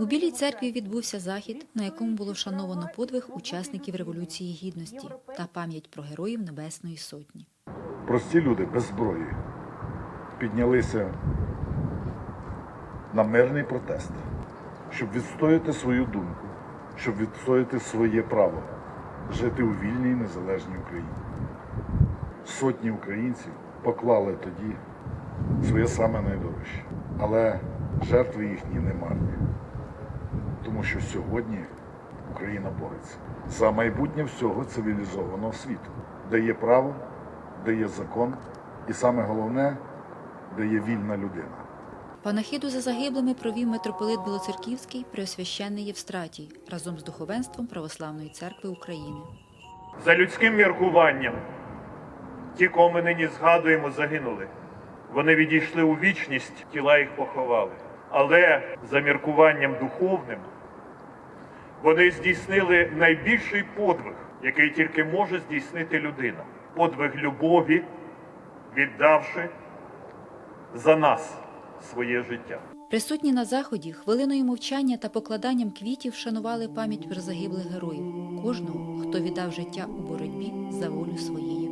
У Білій церкві відбувся захід, на якому було вшановано подвиг учасників Революції Гідності та пам'ять про героїв Небесної Сотні. Прості люди без зброї піднялися на мирний протест, щоб відстояти свою думку, щоб відстояти своє право жити у вільній незалежній Україні. Сотні українців поклали тоді своє саме найдорожче. Але жертви їхні не марні. Тому що сьогодні Україна бореться за майбутнє всього цивілізованого світу, де є право, де є закон, і саме головне, де є вільна людина. Панахиду за загиблими провів митрополит Білоцерківський Преосвященний Євстратій разом з духовенством Православної церкви України. За людським міркуванням, ті, кого ми нині згадуємо, загинули. Вони відійшли у вічність, тіла їх поховали. Але за міркуванням духовним вони здійснили найбільший подвиг, який тільки може здійснити людина. Подвиг любові, віддавши за нас своє життя. Присутні на заході хвилиною мовчання та покладанням квітів вшанували пам'ять про загиблих героїв, кожного, хто віддав життя у боротьбі за волю своєї